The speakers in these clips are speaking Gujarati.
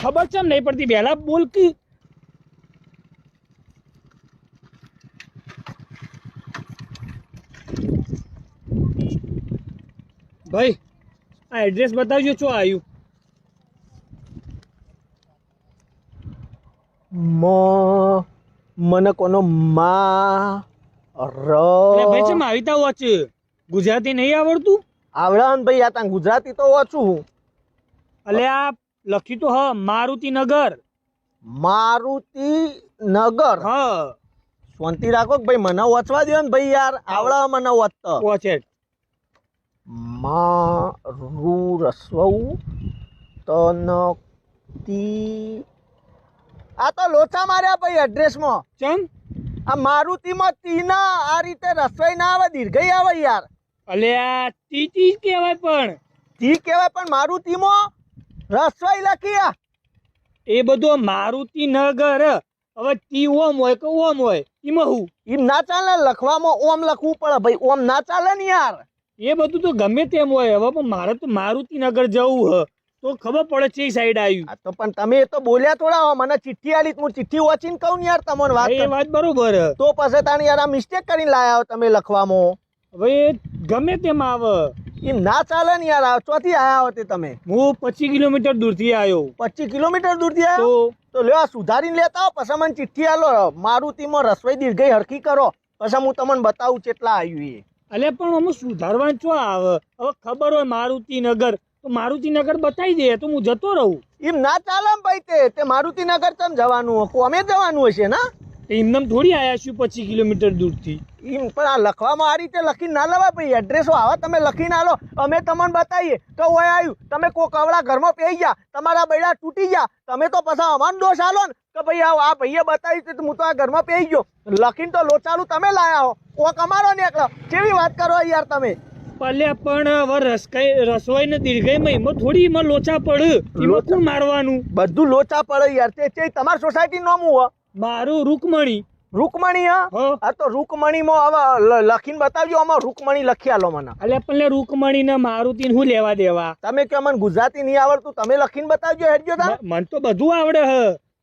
ખબર છે નહીં પડતી. વહેલા બોલ કે. ભાઈ આ એડ્રેસ બતાવજો છો આવ્યું મ મને કોનો મા ર. ભાઈ છે આવી તા વોચ ગુજરાતી નહીં આવડતું? આવડે ને ભાઈ આ તાં ગુજરાતી તો ઓછું હું. એટલે આ લખ્યું તો હ મારુતિ નગર મારુતિ નગર હ. શાંતિ રાખો ભાઈ મને વચવા દો ને ભાઈ યાર આવડા મને વાંચતો. મા રુ મારુ રસવઉ તનતી આ તો લોચા માર્યા ભાઈ એડ્રેસમાં ચંગ? આ મારુતિમાં તીના આ રીતે રસવાઈ ના આવે દીર્ઘઈ આવે યાર. અલ્યા આ તી કહેવાય પણ. તી કહેવાય પણ મારુતિમાં? રસવાઈ લખી એ બધું મારુતિ નગર. હવે ટી ઓમ હોય કે ઓમ હોય એમાં હું? એમ ના ચાલે લખવામાં ઓમ લખવું પડે ભાઈ ઓમ ના ચાલે ને યાર. એ બધું તો ગમે તેમ હોય હવે પણ મારે તો મારુતિ નગર જવું હ. તો ખબર પડે છે સાઈડ આવ્યું તો પણ તમે એ તો બોલ્યા થોડા હો મને ચિઠ્ઠી આલી હું ચિઠ્ઠી વાંચીને કહું યાર તમને વાત એ વાત બરોબર. તો પછી તાણી યાર આ મિસ્ટેક કરીને લાયા તમે લખવામાં. હવે ગમે તેમ આવે. એમ ના ચાલે ને યાર આ ચોથી આયા હો તમે. હું પચીસ કિલોમીટર દૂરથી આવ્યો પચીસ કિલોમીટર દૂરથી આવ્યો તો? લ્યો આ સુધારીને લેતા આવો પછી મને ચિઠ્ઠી આલો મારુતિમાં રસોઈ દીર્ઘઈ હરખી કરો. પછી હું તમને બતાવું કેટલા આવ્યું એ. અલે પણ અમે સુધારવાનું છો આવે? હવે ખબર હોય મારુતિ નગર તો મારુતિ નગર બતાવી દે તો હું જતો રહું. એમ ના ચાલે ભાઈ તે. મારુતિનગર તમે જવાનું? હકું કોમે જવાનું હશે ના? એમનેમ થોડી આવ્યા છું પચીસ કિલોમીટર દૂરથી. એમ પણ આ લખવામાં આ રીતે લખીને ના લેવાય ભાઈ. એડ્રેસો આવા તમે લખીને આલો અમે તમને બતાવીએ. તો ઓય આવ્યું. તમે કોક અવળા ઘરમાં પેઈ ગયા. તમારા બૈડા તૂટી ગયા. તમે તો પછી અમારો દોષ આલો ને. કે ભાઈ આવો આ ભાઈએ બતાવ્યું છે તો હું તો આ ઘરમાં પેઈ ગયો. લખીને તો લોચાલું તમે લાયા હો. કોક અમારો ને એકલો. કેવી વાત કરો યાર તમે? પલ્યા પણ હવે રસકાઈ રસોઈ ને દીર્ઘઈમાં એમાં થોડી એમાં લોચા પડ. એમાં? કોણ મારવાનું? બધું લોચા પડે યાર. તે તે તમારી સોસાયટી નોમું હો? મારું રૂકમણી. રૂકમણી હા? તો રૂકમણીમાં હવે લખીને બતાવજો આમાં રૂકમણી લખી આલો મને. એટલે પણ રૂકમણી ને મારુતિ હું લેવા દેવા? તમે કે મને ગુજરાતી નહીં આવડતું તમે લખીને બતાવજો હેડજો તા. મને તો બધું આવડે હ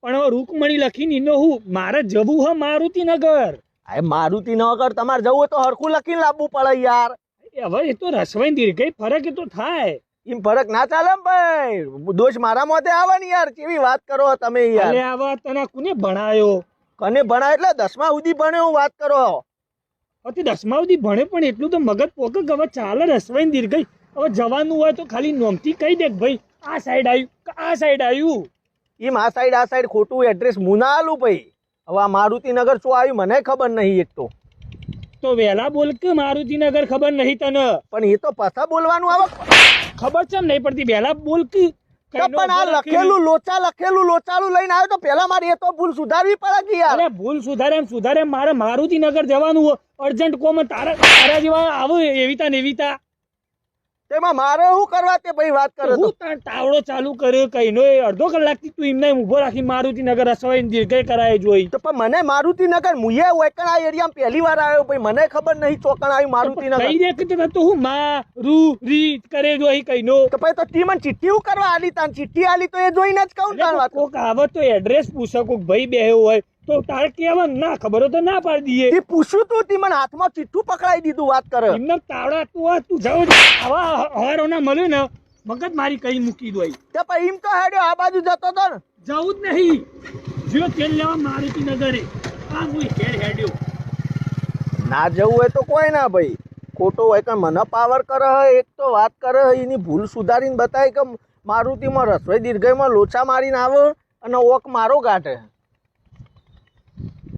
પણ હવે રૂકમણી લખીને એનો હું મારે જવું હ મારુતિ નગર આ મારુતિ નગર તમારે જવું હોય તો હરખું લખીને લાવવું પડે યાર. એ હવે એ તો રસવાઈ દીર્ઘ ફરક એ તો થાય. એમ ફરક ના ચાલે ભાઈ. દોષ મારા મોતે આવે ને યાર. કેવી વાત કરો તમે યાર. આવા તને કોને ભણાયો? કને ભણાય? એટલે દસમા સુધી ભણ્યો હું વાત કરો. અતિ દસમા સુધી ભણે પણ એટલું તો મગજ પોકે હવે ચાલે રસવાઈ દીર્ઘઈ હવે જવાનું હોય તો ખાલી નોમથી કહી દે ભાઈ. આ સાઈડ આવ્યું આ સાઈડ આવ્યું એમ આ સાઈડ આ સાઈડ ખોટું એડ્રેસ મુના આલું ભાઈ. હવે આ મારુતિનગર શું આવ્યું? મને ખબર નહીં એક તો. તો વહેલા બોલ કે મારુતિ નગર ખબર નહીં તને. પણ એ તો પાછા બોલવાનું આવે. ખબર છે નહીં પડતી વહેલા બોલ કે પણ આ લખેલું લોચા લખેલું લોચાલું લઈને આવ્યો તો પેલા મારી એ તો ભૂલ સુધારવી પડે કે યાર? અરે ભૂલ સુધારે એમ સુધારે મારે મારુતિ નગર જવાનું હોય અર્જન્ટ કોમ તારા તારા જેવા આવે એવીતા ને એવીતા તેમાં મારે શું કરવા તે ભાઈ વાત કરે તો? હું તાર તાવડો ચાલુ કર્યો કઈનો એ અડધો કલાકથી તું એમને એમ ઊભો રાખી મારુતિ નગર રસવાઈ દીર્ઘઈ કરાય જોઈ. તો પણ મને મારુતિ નગર મુયે વેકણ આ એરિયામાં પહેલી વાર આવ્યો ભાઈ મને ખબર નહીં ચોકણ આવી મારુતિ નગર કઈ દેખ કે તો હું મા રુ રી કરે જોઈ કઈનો તો પછી તો તી મને ચિઠ્ઠી હું કરવા આલી તાન? ચિઠ્ઠી આલી તો એ જોઈને જ કહું તાર વાત. કોક આવે તો એડ્રેસ પૂછો કોક ભાઈ બેહ્યો હોય. તો તારે કેવા ના ખબર તો ના પાડી દઈએ. એ પૂછ્યું તું તી મને હાથમાં ચીઠ્ઠું પકડાઈ દીધું વાત કરે. એમને તાવડા તું આ તું જાવ આવા હવારોના મળે ને મગજ મારી કઈ મૂકી દો તો પછી એમ તો હેડ્યો આ બાજુ જતો તો ને. જવું જ નહીં. જો તેલ લેવા મારુતિ નગરે. આ હું હેડ હેડ્યો. ના જવું હોય તો કોઈ ના ભાઈ. ખોટો હોય કે મને પાવર કરે હે એક તો વાત કરે હે એની ભૂલ સુધારીને બતાવે કે મારુતિમાં રસોઈ દીર્ઘયમાં લોચા મારીને આવે અને ઓક મારો કાઢે